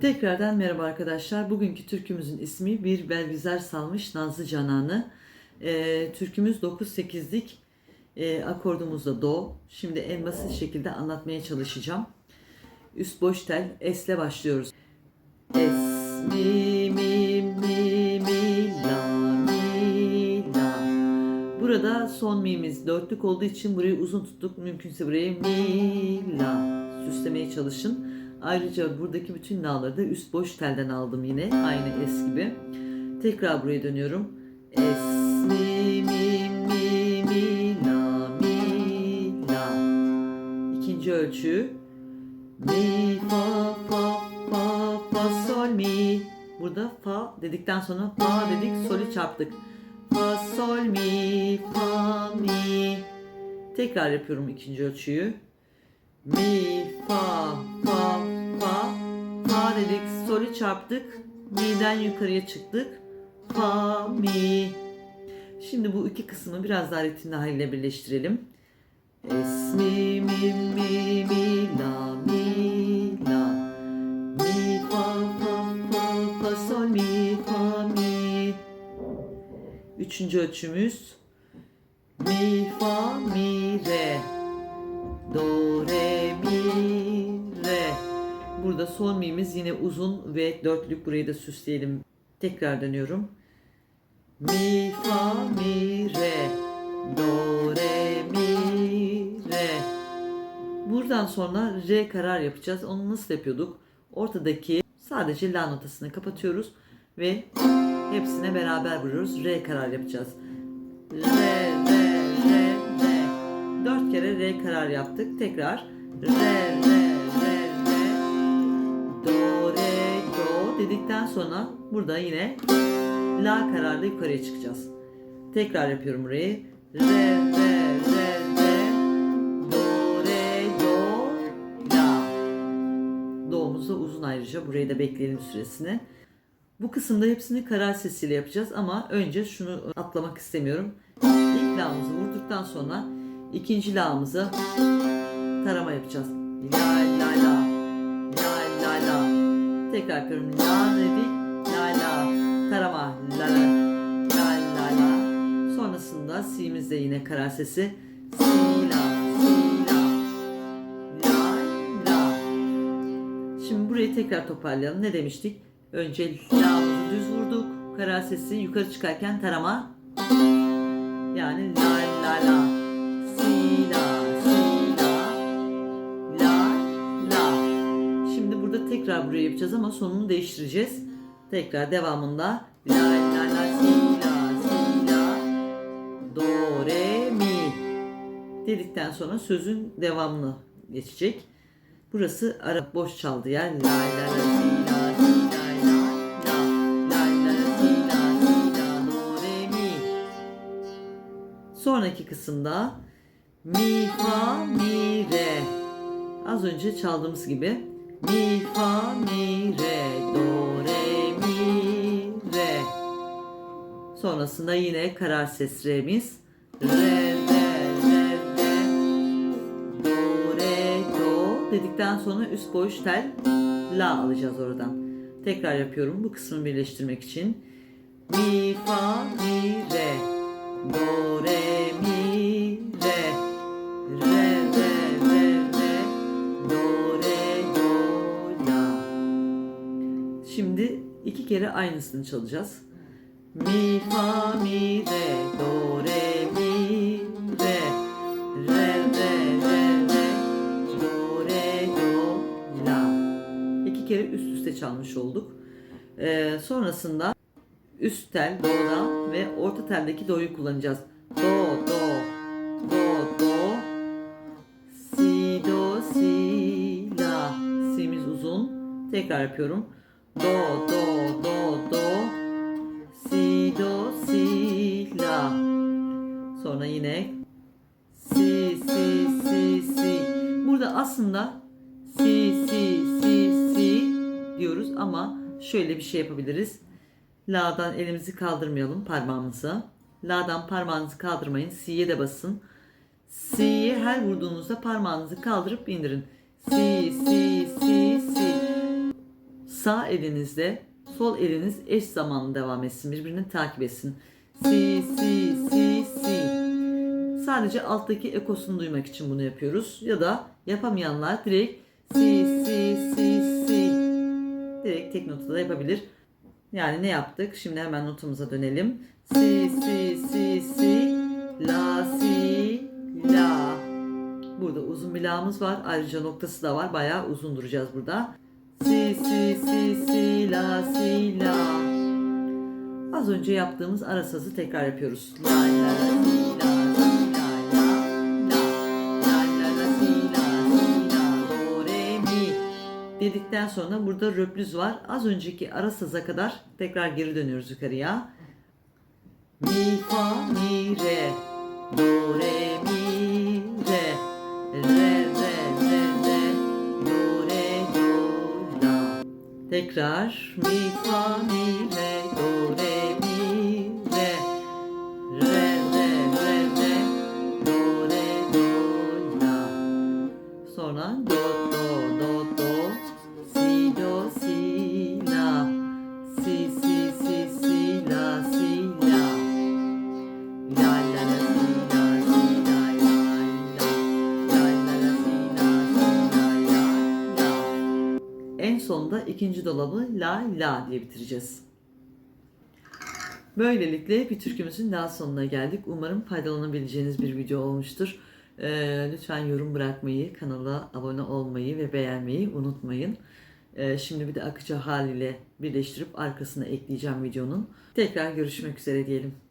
Tekrardan merhaba arkadaşlar. Bugünkü türkümüzün ismi Bir Belgüzer Salmış Nazlı Canan'ı. Ee, türkümüz 9-8'lik e, akordumuzda do. Şimdi en basit şekilde anlatmaya çalışacağım. Üst boş tel esle başlıyoruz. Es, mi, mi, mi, mi, la, mi, la. Burada son mi'miz dörtlük olduğu için burayı uzun tuttuk. Mümkünse burayı mi, la süslemeye çalışın. Ayrıca buradaki bütün la'ları da üst boş telden aldım yine. Aynı es gibi. Tekrar buraya dönüyorum. Es, mi, mi, mi, mi, la, mi, la. İkinci ölçü. Mi, fa, fa, fa, fa, sol, mi. Burada fa dedikten sonra fa dedik, solü çarptık. Fa, sol, mi, fa, mi. Tekrar yapıyorum ikinci ölçüyü. Mi, fa. Çarptık. Mi'den yukarıya çıktık. Fa, mi. Şimdi bu iki kısmı biraz daha ritimli haliyle birleştirelim. Es, mi, mi, mi, mi, la, mi, la. Mi, fa, fa, fa, fa, sol, mi, fa, mi. Üçüncü ölçümüz. Mi, fa, mi, re. Burada son mi'miz yine uzun ve dörtlük. Burayı da süsleyelim. Tekrar dönüyorum. Mi, fa, mi, re. Do, re, mi, re. Buradan sonra re karar yapacağız. Onu nasıl yapıyorduk? Ortadaki sadece la notasını kapatıyoruz ve hepsine beraber vuruyoruz. Re karar yapacağız. Re, re, re, re. Dört kere re karar yaptık. Tekrar re, dedikten sonra burada yine la kararla yukarıya çıkacağız. Tekrar yapıyorum burayı. Re, re, re, re. Do, re, do, la. Do'muz da uzun ayrıca. Burayı da bekleyelim süresini. Bu kısımda hepsini karar sesiyle yapacağız ama önce şunu atlamak istemiyorum. İlk la'mızı vurduktan sonra ikinci la'mızı tarama yapacağız. La la la. Tekrar yapıyorum. La dedik. La la. Tarama. La la. La la la. Sonrasında si'mizde yine karar sesi. Si la. Si la. La la. Şimdi burayı tekrar toparlayalım. Ne demiştik? Önce la'mızı düz vurduk. Karar sesi yukarı çıkarken tarama. Yani la la la. Si la. Tekrar burayı yapacağız ama sonunu değiştireceğiz. Tekrar devamında la la la si la si la do re mi dedikten sonra sözün devamını geçecek. Burası ara boş çaldı yer. La la la la si la la la la la la do re mi. Sonraki kısımda mi fa mi re. Az önce çaldığımız gibi mi fa mi re do re mi re. Sonrasında yine karar ses re'miz. Re re re re do re do dedikten sonra üst boş tel la alacağız oradan. Tekrar yapıyorum bu kısmı birleştirmek için. Mi fa mi re do re mi re re iki kere aynısını çalacağız. Mi fa mi re do re mi re re re re re do re do la. İki kere üst üste çalmış olduk. Ee, sonrasında üst tel do'da ve orta teldeki do'yu kullanacağız. Do do do do si do si la si'miz uzun. Tekrar yapıyorum. Do do do do si do si la. Sonra yine si si si si. Burada aslında si si si si diyoruz ama şöyle bir şey yapabiliriz. La'dan elimizi kaldırmayalım parmağımızı. La'dan parmağınızı kaldırmayın. Si'ye de basın. Si'ye her vurduğunuzda parmağınızı kaldırıp indirin. Si, si, si, si. Sağ elinizle sol eliniz eş zamanlı devam etsin. Birbirini takip etsin. Si, si, si, si. Sadece alttaki ekosunu duymak için bunu yapıyoruz. Ya da yapamayanlar direkt si, si, si, si. Direkt tek notada da yapabilir. Yani ne yaptık? Şimdi hemen notumuza dönelim. Si, si, si, si. La, si, la. Burada uzun bir la'mız var. Ayrıca noktası da var. Bayağı uzun duracağız burada. Si, si, si, la, si, la. Az önce yaptığımız ara sazı tekrar yapıyoruz. La, la, si, la. Dedikten sonra burada röplüz var. Az önceki ara saza kadar tekrar geri dönüyoruz yukarıya. Mi, fa, mi, re. Tekrar. Mi, fa, mi, ikinci dolabı la la diye bitireceğiz. Böylelikle bir türkümüzün daha sonuna geldik. Umarım faydalanabileceğiniz bir video olmuştur. Ee, lütfen yorum bırakmayı, kanala abone olmayı ve beğenmeyi unutmayın. Ee, şimdi bir de akıcı haliyle birleştirip arkasına ekleyeceğim videonun. Tekrar görüşmek üzere diyelim.